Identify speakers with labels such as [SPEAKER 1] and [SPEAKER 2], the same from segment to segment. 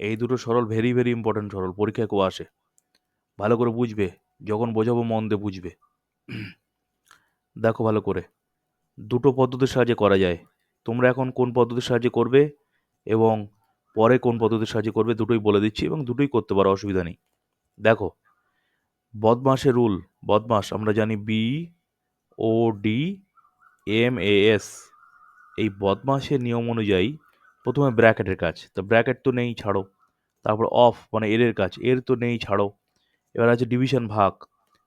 [SPEAKER 1] এই দুটো সরল ভেরি ভেরি ইম্পর্ট্যান্ট সরল, পরীক্ষায় কেউ আসে। ভালো করে বুঝবে, যখন বোঝাবো মন দিয়ে বুঝবে। দেখো ভালো করে, দুটো পদ্ধতির সাহায্যে করা যায়। তোমরা এখন কোন পদ্ধতির সাহায্যে করবে এবং পরে কোন পদ্ধতির সাহায্যে করবে দুটোই বলে দিচ্ছি এবং দুটোই করতে পারো, অসুবিধা নেই। দেখো বদমাসের রুল বদমাস আমরা জানি B O D M A S এই বদমাসের নিয়ম অনুযায়ী প্রথমে ব্র্যাকেটের কাজ, তো ব্র্যাকেট তো নেই, ছাড়ো। তারপর অফ মানে এর কাজ এর তো নেই, ছাড়ো। এবার আছে ডিভিশন ভাগ,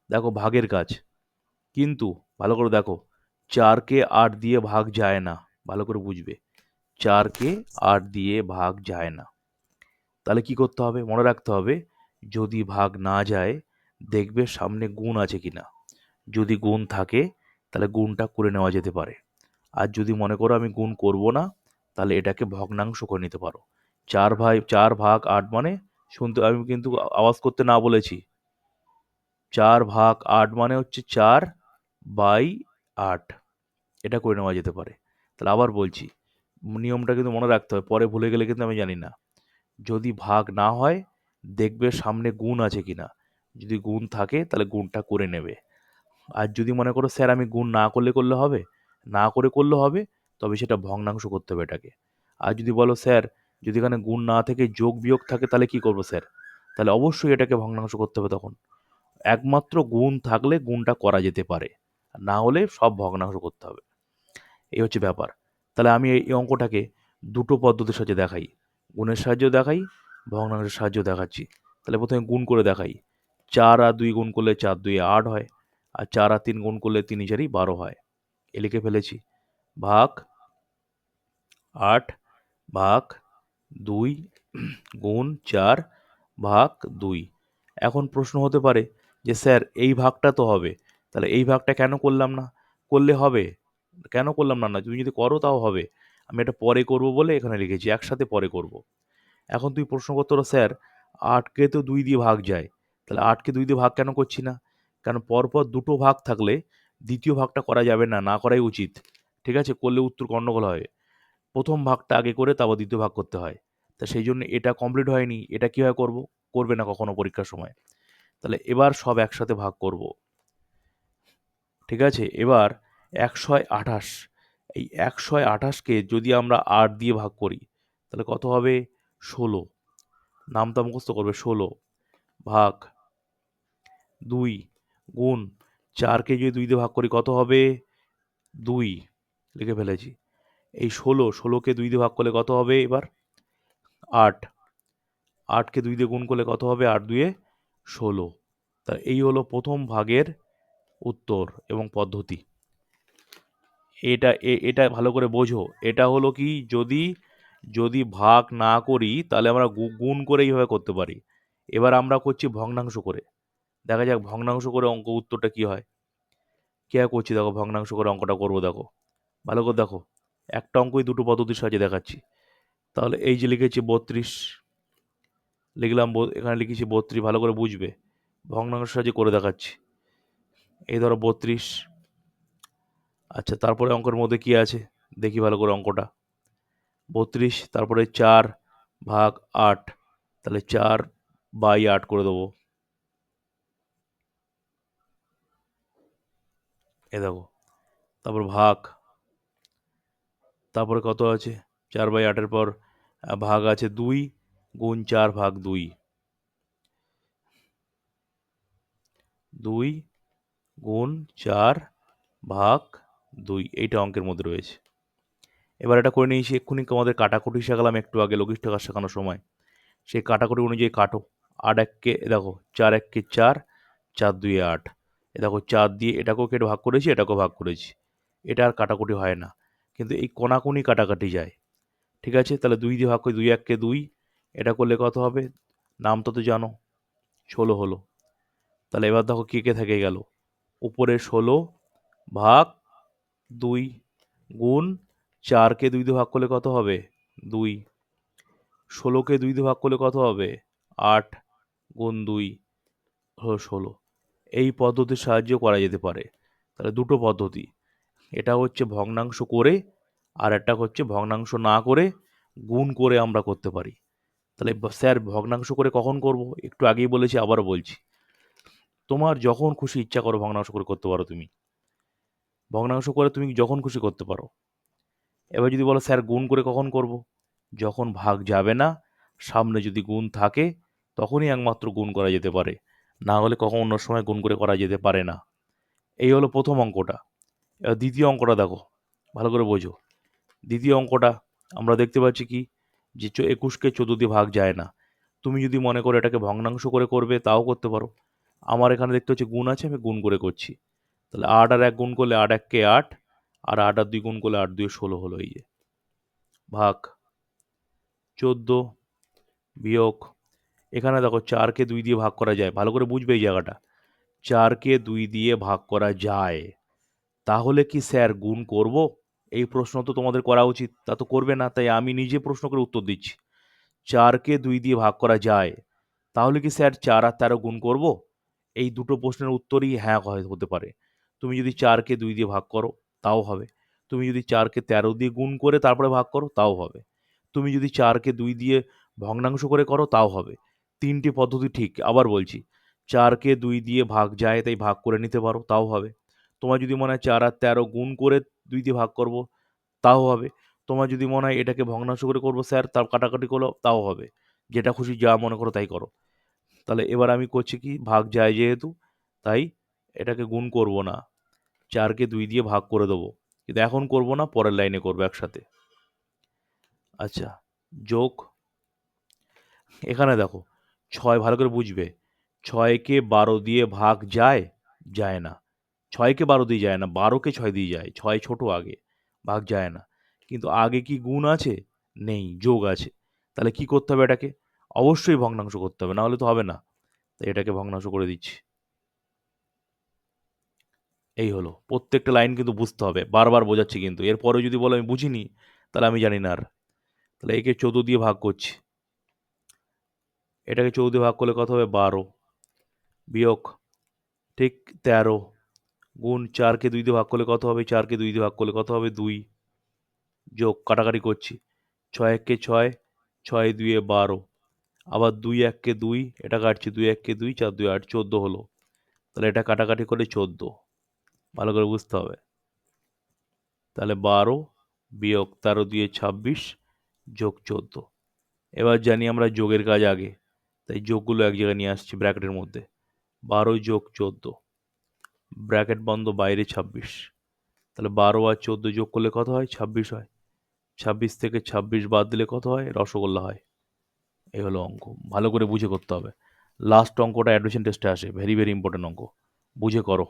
[SPEAKER 1] দেখো ভাগের কাজ। কিন্তু, ভালো করে দেখো চারকে আট দিয়ে ভাগ যায় না, ভালো করে বুঝবে। চারকে আট দিয়ে ভাগ যায় না। তাহলে কি করতে হবে? মনে রাখতে হবে, যদি ভাগ না যায়, দেখবে সামনে গুণ আছে কি না যদি গুণ থাকে, তাহলে গুণটা করে নেওয়া যেতে পারে। আর যদি মনে করো আমি গুণ করব না তাহলে এটাকে ভগ্নাংশ করে নিতে পারো। চার ভাই, চার ভাগ আট মানে শুনতে আমি কিন্তু আওয়াজ করতে না বলেছি। চার ভাগ আট মানে হচ্ছে চার বাই আট। এটা করে নেওয়া যেতে পারে। তাহলে আবার বলছি, নিয়মটা কিন্তু মনে রাখতে হবে, পরে ভুলে গেলে কিন্তু আমি জানি না। যদি ভাগ না হয়, দেখবে সামনে গুণ আছে কিনা। যদি গুণ থাকে, তাহলে গুণটা করে নেবে। আর যদি মনে করো, স্যার, আমি গুণ না করলে করলে হবে? না করে করলে হবে তবে সেটা ভগ্নাংশ করতে হবে এটাকে। আর যদি বলো, স্যার, যদি এখানে গুণ না থেকে যোগ বিয়োগ থাকে, তাহলে কি করব, স্যার? তাহলে অবশ্যই এটাকে ভগ্নাংশ করতে হবে তখন। একমাত্র গুণ থাকলে গুণটা করা যেতে পারে। না হলে সব ভগ্নাংশ করতে হবে। এই হচ্ছে ব্যাপার। তাহলে আমি এই অঙ্কটাকে দুটো পদ্ধতির সাহায্যে দেখাই। গুণের সাহায্যেও দেখাই, ভগ্নাংশের সাহায্যেও দেখাচ্ছি। তাহলে প্রথমে গুণ করে দেখাই। চার আর দুই গুণ করলে চার, দুই আট হয়। আর চার আর তিন গুণ করলে তিন চারই বারো হয়। এ লিখে ফেলেছি। ভাগ আট ভাগ দুই গুণ চার ভাগ দুই। এখন প্রশ্ন হতে পারে যে, স্যার, এই ভাগটা তো হবে। তাহলে এই ভাগটা কেন করলাম না? করলে হবে? কেন করলাম না? না, তুমি যদি করো তাও হবে। আমি এটা পরে করব বলে এখানে লিখেছি, একসাথে পরে করব। এখন তুই প্রশ্ন করতে স্যার, আটকে তো দুই দিয়ে ভাগ যায়। তাহলে আটকে দুই দিয়ে ভাগ কেন করছি না? কারণ পরপর দুটো ভাগ থাকলে দ্বিতীয় ভাগটা করা যাবে না না করাই উচিত। ঠিক আছে? করলে উত্তর গণ্ডগোল হয় প্রথম ভাগটা আগে করে, তারপর দ্বিতীয় ভাগ করতে হয়। তা সেই জন্য এটা কমপ্লিট হয়নি। এটা কীভাবে করব? করবে না কখনো পরীক্ষার সময়। তাহলে এবার সব একসাথে ভাগ করব। ঠিক আছে? এবার একশয় আঠাশ। এই একশয় আঠাশকে যদি আমরা আট দিয়ে ভাগ করি, তাহলে কত হবে? ষোলো। নামটা মুখস্থ করবে, ষোলো। ভাগ দুই গুণ চারকে যদি দুই দিয়ে ভাগ করি, কত হবে? দুই। লিখে ফেলেছি। এই ষোলো, ষোলোকে দুই দিয়ে ভাগ করলে কত হবে এবার? আট। আটকে দুই দিয়ে গুণ করলে কত হবে? আট দুয়ে ষোলো। তা এই হলো প্রথম ভাগের উত্তর এবং পদ্ধতি। এটা এটা ভালো করে বোঝো। এটা হলো কি? যদি যদি ভাগ না করি, তাহলে আমরা গুণ করে এইভাবে করতে পারি। এবার আমরা করছি ভগ্নাংশ করে। দেখা যাক ভগ্নাংশ করে অঙ্ক উত্তরটা কি হয়? কে করছি? দেখো, ভগ্নাংশ করে অঙ্কটা করব, দেখো। ভালো করে দেখো। একটা অঙ্কই দুটো পদ্ধতির সাহায্যে দেখাচ্ছি। তাহলে এই যে লিখেছি বত্রিশ, লিখলাম এখানে লিখেছি বত্রিশ, ভালো করে বুঝবে। ভগ্নাংশ সাহায্যে করে দেখাচ্ছি। এই ধরো বত্রিশ। আচ্ছা তারপরে অঙ্কের মধ্যে কি আছে? দেখি ভালো করে অঙ্কটা। বত্রিশ, তারপরে চার ভাগ আট। তাহলে চার বাই আট করে দেবো। এ দেখো, তারপর ভাগ তারপরে কত আছে? চার বাই আটের পর ভাগ আছে দুই, গুণ চার ভাগ দুই। দুই গুণ চার ভাগ দুই, এইটা অঙ্কের মধ্যে রয়েছে। এবার এটা করে নিয়েছি, এক্ষুনি আমাদের কাটাকুটি শেখালাম একটু আগে, লঘিষ্ঠ কাজ শেখানোর সময়। সেই কাটাকুটি অনুযায়ী কাটো। আট এককে দেখো, চার এককে চার চার দুই আট। এ দেখো, চার দিয়ে এটাকেও কেটে ভাগ করেছি, এটাকেও ভাগ করেছি। এটা আর কাটাকুটি হয় না। কিন্তু এই কোনাকুনি কাটাকাটি যায়। ঠিক আছে? তাহলে দুই দিয়ে ভাগ করি দুই এককে দুই, এটা করলে কত হবে? নাম তো তো জানো, ষোলো হলো। তাহলে এবার দেখো কে কে থেকে গেল? উপরে ষোলো ভাগ দুই গুণ চারকে দুই দিয়ে ভাগ করলে কত হবে? দুই। ষোলোকে দুই দিয়ে ভাগ করলে কত হবে? আট গুণ দুই ষোলো। এই পদ্ধতির সাহায্য করা যেতে পারে। তাহলে দুটো পদ্ধতি। এটা হচ্ছে ভগ্নাংশ করে আর একটা হচ্ছে ভগ্নাংশ না করে গুণ করে আমরা করতে পারি। তাহলে স্যার ভগ্নাংশ করে কখন করব? একটু আগেই বলেছি আবারও বলছি। তোমার যখন খুশি ইচ্ছা করো ভগ্নাংশ করে করতে পারো তুমি। ভগ্নাংশ করে তুমি যখন খুশি করতে পারো। এবার যদি বলো, স্যার গুণ করে কখন করব? যখন ভাগ যাবে না, সামনে যদি গুণ থাকে, তখনই একমাত্র গুণ করা যেতে পারে। না হলে কখন অন্য সময় গুণ করে করা যেতে পারে না। এই হলো প্রথম অঙ্কটা। এবার দ্বিতীয় অঙ্কটা দেখো, ভালো করে বোঝো। দ্বিতীয় অঙ্কটা আমরা দেখতে পাচ্ছি কি? যে একুশকে চোদ্দ দিয়ে ভাগ যায় না। তুমি যদি মনে করো এটাকে ভগ্নাংশ করে করবে, তাও করতে পারো। আমার এখানে দেখতে হচ্ছে গুণ আছে, আমি গুণ করে করছি। তাহলে আট আর এক গুণ করলে আট এককে আট, আর আট আর দুই গুণ করলে আট দুই ষোলো হলো এই যে। ভাগ চোদ্দ বিয়োগ, এখানে দেখো চারকে দুই দিয়ে ভাগ করা যায়। ভালো করে বুঝবে এই জায়গাটা। চারকে দুই দিয়ে ভাগ করা যায়। তাহলে কি স্যার গুণ করব? এই প্রশ্ন তো তোমাদের করা উচিত, তা তো করবে না, তাই আমি নিজে প্রশ্ন করে উত্তর দিচ্ছি। চারকে দুই দিয়ে ভাগ করা যায়, তাহলে কি স্যার চার আর তেরো গুণ করব? এই দুটো প্রশ্নের উত্তরই হ্যাঁ হতে পারে। তুমি যদি চারকে দুই দিয়ে ভাগ করো, তাও হবে। তুমি যদি চারকে তেরো দিয়ে গুণ করে তারপরে ভাগ করো, তাও হবে। তুমি যদি চারকে দুই দিয়ে ভগ্নাংশ করে করো, তাও হবে। তিনটি পদ্ধতি ঠিক, আবার বলছি, চারকে দুই দিয়ে ভাগ যায়, তাই ভাগ করে নিতে পারো, তাও হবে। তোমার যদি মনে হয় চার আর তেরো গুণ করে দুই দিয়ে ভাগ করব, তাও হবে। তোমার যদি মনে হয় এটাকে ভগ্নাংশ করে করব, স্যার, তার কাটাকাটি করল তাও হবে। যেটা খুশি যা মনে করো তাই করো। তাহলে এবার আমি করছি কি, ভাগ যায় যেহেতু, তাই এটাকে গুণ করব না। চারকে দুই দিয়ে ভাগ করে দেবো। কিন্তু এখন করব না, পরের লাইনে করব একসাথে। আচ্ছা যোগ। এখানে দেখো, ছয় ভালো করে বুঝবে। ছয়কে বারো দিয়ে ভাগ যায় যায় না। ছয়কে বারো দিয়ে যায় না, বারোকে ছয় দিয়ে যায়, ছয় ছোট আগে, ভাগ যায় না। কিন্তু আগে কি গুণ আছে? নেই, যোগ আছে। তাহলে কি করতে হবে এটাকে? অবশ্যই ভগ্নাংশ করতে হবে না হলে তো হবে না। তাই এটাকে ভগ্নাংশ করে দিচ্ছি। এই হলো। প্রত্যেকটা লাইন কিন্তু বুঝতে হবে, বারবার বোঝাচ্ছি কিন্তু। এরপরে যদি বলো আমি বুঝিনি, তাহলে আমি জানি না আর। তাহলে একে চৌদ্দ দিয়ে ভাগ করছি। এটাকে চৌদ্দ ভাগ করলে কত হবে? বারো। বিয়োগ ঠিক তেরো। গুণ চারকে দুই দিয়ে ভাগ করলে কত হবে? চারকে দুই দিয়ে ভাগ করলে কত হবে? দুই। যোগ, কাটাকাটি করছি। ছয় এককে ছয় ছয় দুইয়ে বারো। আবার দুই এককে দুই, এটা কাটছি দুই এককে দুই, চার দুই আট, চোদ্দ হলো। তাহলে এটা কাটাকাটি করে চোদ্দ। ভালো করে বুঝতে হবে। তাহলে বারো বিয়োগ তেরো দিয়ে ছাব্বিশ, যোগ চোদ্দ। এবার জানি আমরা যোগের কাজ আগে। তাই যোগগুলো এক জায়গায় নিয়ে আসছি ব্র্যাকেটের মধ্যে। বারো যোগ চোদ্দ। ব্র্যাকেট বন্ধ বাইরে ছাব্বিশ। তাহলে বারো আর চোদ্দ যোগ করলে কত হয়? ছাব্বিশ হয়। ছাব্বিশ থেকে ছাব্বিশ বাদ দিলে কত হয়? রসগোল্লা হয়। এ হলো অঙ্ক। ভালো করে বুঝে করতে হবে। লাস্ট অঙ্কটা অ্যাডমিশন টেস্টে আসে। ভেরি ভেরি ইম্পর্টেন্ট অঙ্ক। বুঝে করো।